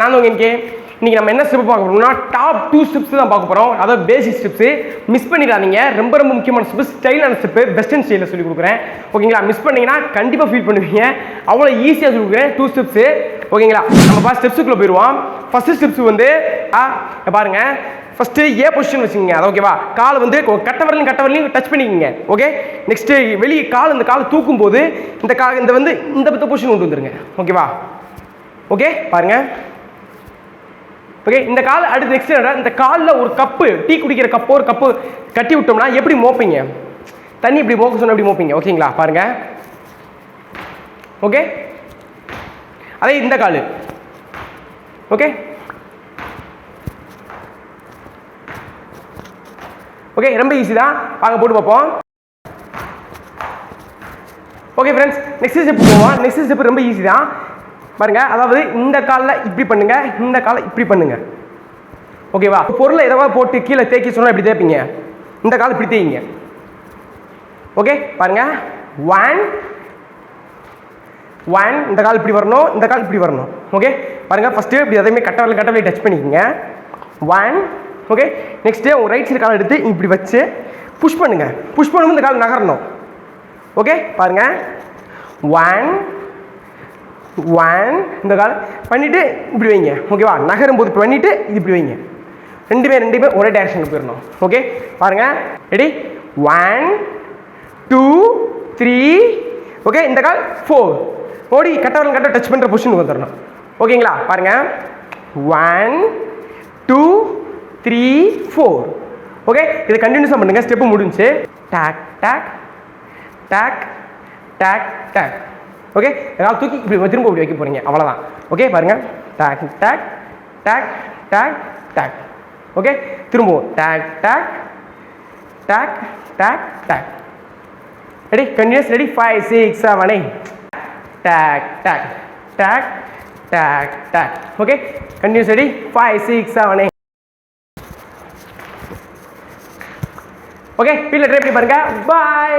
நான் உங்கள் கே இன்றைக்கி நம்ம என்ன ஸ்டெப் பார்க்க போகிறோம்னா டாப் டூ ஸ்டெப்ஸ் தான் பார்க்க போகிறோம் அதாவது பேசிக் ஸ்டெப்ஸு மிஸ் பண்ணிடாதீங்க. ரொம்ப ரொம்ப முக்கியமான ஸ்டெப் ஸ்டைலான ஸ்டெப்பு வெஸ்டர்ன் ஸ்டைலில் சொல்லி கொடுக்குறேன். ஓகேங்களா மிஸ் பண்ணீங்கன்னா கண்டிப்பாக ஃபீல் பண்ணுவீங்க. அவ்வளோ ஈஸியாக சொல்லி கொடுக்குறேன். டூ ஸ்டெப்ஸ் ஓகேங்களா நம்ம ஃபஸ்ட் ஸ்டெப்ஸுக்குள்ளே போயிடுவோம். ஃபஸ்ட்டு ஸ்டெப்ஸ் வந்து ஆ பாருங்கள் பாருங்க. ஏ பொசிஷன் வச்சுக்கோங்க. அது ஓகேவா காலை வந்து கட்ட வரலையும் கட்ட வரலையும் டச் பண்ணிக்கோங்க. ஓகே நெக்ஸ்ட்டு வெளியே கால் இந்த காலை தூக்கும் போது இந்த கா இந்த வந்து இந்த பத்த பொசிஷன் கொண்டு வந்துருங்க. ஓகேவா ஓகே பாருங்க. ஓகே இந்த கால் அடுத்து நெக்ஸ்ட் இந்த காலில் ஒரு கப்பு டீ குடிக்கிற கப்போ ஒரு கப்பு கட்டி விட்டோம்னா எப்படி மோப்பீங்க? தண்ணி இப்படி மோக்க சொன்னால் எப்படி மோப்பீங்க? ஓகேங்களா பாருங்க. ஓகே அதே இந்த கால். ஓகே ஓகே ரொம்ப ஈஸி தான். வாங்க போட்டு பார்ப்போம். ஓகே ஃப்ரெண்ட்ஸ் நெக்ஸ்ட் ஸ்டெப் போவோம். நெக்ஸ்ட் ஸ்டெப் ரொம்ப ஈஸி தான். பாருங்கள் அதாவது இந்த காலில் இப்படி பண்ணுங்கள் இந்த காலை இப்படி பண்ணுங்கள் ஓகேவா? பொருளை எதாவது போட்டு கீழே தேய்க்க சொன்னால் இப்படி தேய்ப்பீங்க. இந்த காலை இப்படி தேய்ங்க. ஓகே பாருங்கள் ஒன் ஒன் இந்த கால் இப்படி வரணும் இந்த கால் இப்படி வரணும். ஓகே பாருங்கள் ஃபஸ்ட்டு இப்படி எதையுமே கட்டவரில் கட்டவரில் டச் பண்ணிக்கோங்க. ஒன் ஓகே நெக்ஸ்ட்டு உங்கள் ரைட் சைடு கால் எடுத்து இப்படி வச்சு புஷ் பண்ணுங்கள் புஷ் பண்ணும்போது இந்த கால் நகரணும். ஓகே பாருங்கள் ஒன் ஒன் இந்த கால் பண்ணிவிட்டு இப்படி வைங்க. ஓகேவா நகரும் போது பண்ணிவிட்டு இது இப்படி வைங்க. ரெண்டுமே ரெண்டுமே ஒரே டைரக்ஷனுக்கு போயிடணும் ஓகே பாருங்க. Ready one two three okay இந்த கால் ஃபோர் ஓடி கட்டவரல் கட்ட டச் பண்ணுற பொசிஷனுக்கு வந்துடணும் ஓகேங்களா பாருங்க. One two three four okay இதை கண்டினியூஸாக பண்ணுங்கள் ஸ்டெப்பு முடிஞ்சு டேக் டேக் டேக் டேக் டேக் ஓகே ஏதாவது தூக்கி இப்படி திரும்ப இப்படி வைக்க போகிறீங்க அவ்வளோதான் ஓகே பாருங்கள் டேக் டேக் டேக் டேக் டேக் ஓகே திரும்பவும். டேக் டேக் டேக் டேக் take ready continuous ready five six seven eight take டேக் டேக் டேக் take okay continuous ready five six seven eight okay வீட்டில் ட்ரை பண்ணி பாருங்க. பாய்